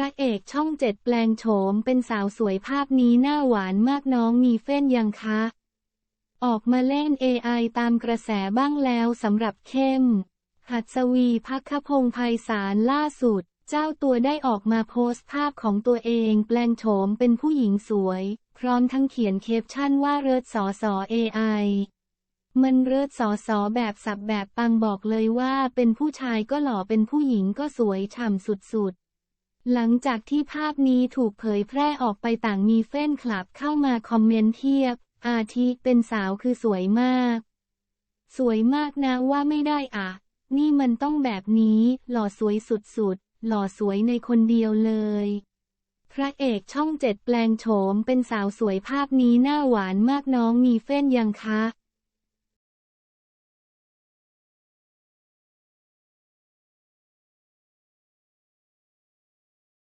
ระเอกช่องเจ็ดแปลงโฉมเป็นสาวสวยภาพนี้หน้าหวานมากน้องมีเฟ้นยังคะ ออกมาเล่น AI ตามกระแสบ้างแล้วสำหรับเข้ม หัดสวีพักขพงศ์ไพศาลล่าสุด เจ้าตัวได้ออกมาโพสต์ภาพของตัวเองแปลงโฉมเป็นผู้หญิงสวย พร้อมทั้งเขียนเคปชั่นว่าเริดสอสอ AI มันเริดสอสอแบบสับแบบปังบอกเลยว่าเป็นผู้ชายก็หล่อเป็นผู้หญิงก็สวยฉ่ำสุดๆ หลังจากที่ภาพนี้ถูกเผยแพร่ออกไปต่างมีเฟนคลับเข้ามาคอมเมนต์เทียบ อาทิเป็นสาวคือสวยมาก สวยมากนะว่าไม่ได้อะ นี่มันต้องแบบนี้ หล่อสวยสุดๆ หล่อสวยในคนเดียวเลย พระเอกช่องเจ็ดแปลงโฉมเป็นสาวสวยภาพนี้หน้าหวานมากน้องมีเฟ้นยังคะ